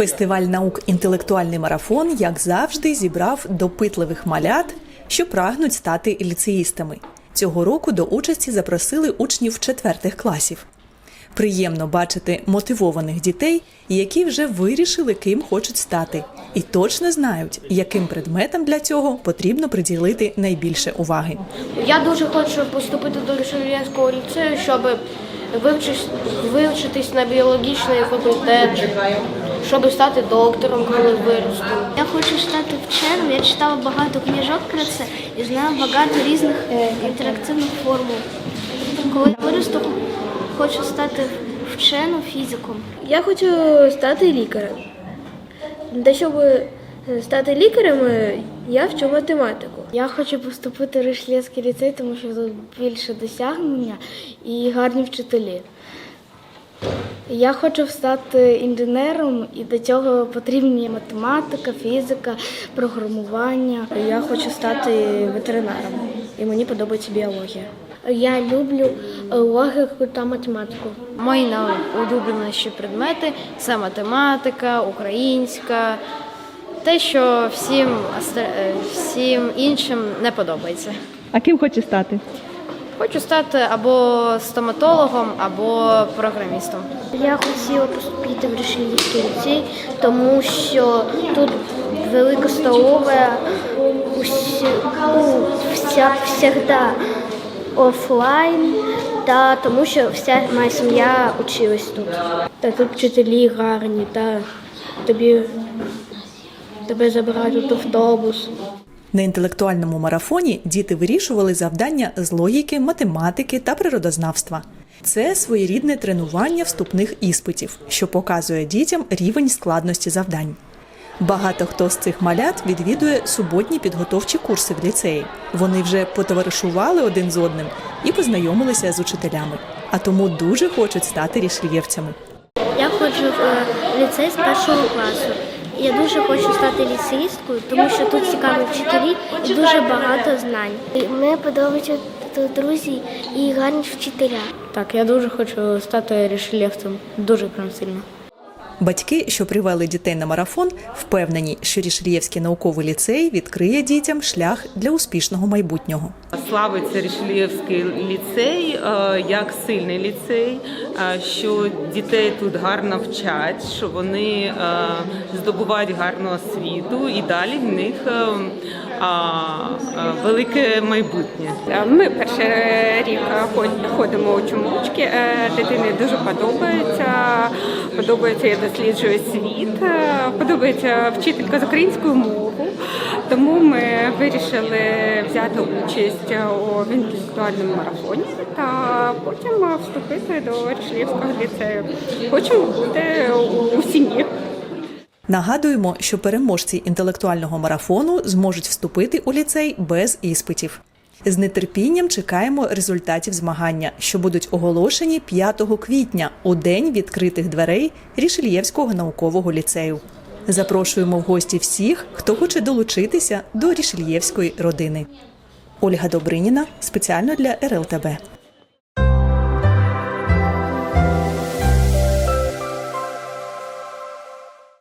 Фестиваль наук інтелектуальний марафон, як завжди, зібрав допитливих малят, що прагнуть стати ліцеїстами. Цього року до участі запросили учнів четвертих класів. Приємно бачити мотивованих дітей, які вже вирішили, ким хочуть стати, і точно знають, яким предметам для цього потрібно приділити найбільше уваги. Я дуже хочу поступити до Рішельєвського ліцею, щоб вивчитись на біологічний факультет, щоб стати доктором, коли виросту. Я хочу стати вченим. Я читала багато книжок про це і знаю багато різних е, інтерактивних формул. Коли виросту, хочу стати вченим фізиком. Я хочу стати лікарем. Для щоб стати лікарем, я вчу математику. Я хочу поступити в Ришлєвський ліцей, тому що тут більше досягнення і гарні вчителі. Я хочу стати інженером, і до цього потрібні математика, фізика, програмування. Я хочу стати ветеринаром, і мені подобається біологія. Я люблю логіку та математику. Мої найулюбленіші предмети це математика, українська, те, що всім, е, всім іншим не подобається. А ким хочеш стати? Хочу стати або стоматологом, або програмістом. Я хотіла поступити в Рішельський ліцей, тому що тут велика столова, ну, всегда офлайн, та тому що вся моя сім'я училась тут. Та тут вчителі гарні, та тобі тебе забирають автобус. На інтелектуальному марафоні діти вирішували завдання з логіки, математики та природознавства. Це своєрідне тренування вступних іспитів, що показує дітям рівень складності завдань. Багато хто з цих малят відвідує суботні підготовчі курси в ліцеї. Вони вже потоваришували один з одним і познайомилися з учителями, а тому дуже хочуть стати рішельєвцями. Я ходжу в е, ліцей з першого класу. Я дуже хочу стати ліцеїсткою, тому що тут цікаві вчителі і дуже багато знань. Мені подобаються тут друзі і гарні вчителя. Так, я дуже хочу стати рішельєвцем. Дуже прям сильно. Батьки, що привели дітей на марафон, впевнені, що Рішельєвський науковий ліцей відкриє дітям шлях для успішного майбутнього. Славиться Рішелєвський ліцей е, як сильний ліцей, е, що дітей тут гарно вчать, що вони е, здобувають гарну освіту і далі в них велике майбутнє. Ми перший рік ход- ходимо у чумочки. Е, Дитині дуже подобається. Подобається, я досліджую світ. Е, Подобається вчителька з української мови. Тому ми вирішили взяти участь у інтелектуальному марафоні та потім вступити до Рішлівського ліцею. Хочемо бути у сім'ї. Нагадуємо, що переможці інтелектуального марафону зможуть вступити у ліцей без іспитів. З нетерпінням чекаємо результатів змагання, що будуть оголошені 5 квітня у день відкритих дверей Рішельєвського наукового ліцею. Запрошуємо в гості всіх, хто хоче долучитися до Рішельєвської родини. Ольга Добриніна спеціально для РЛТБ.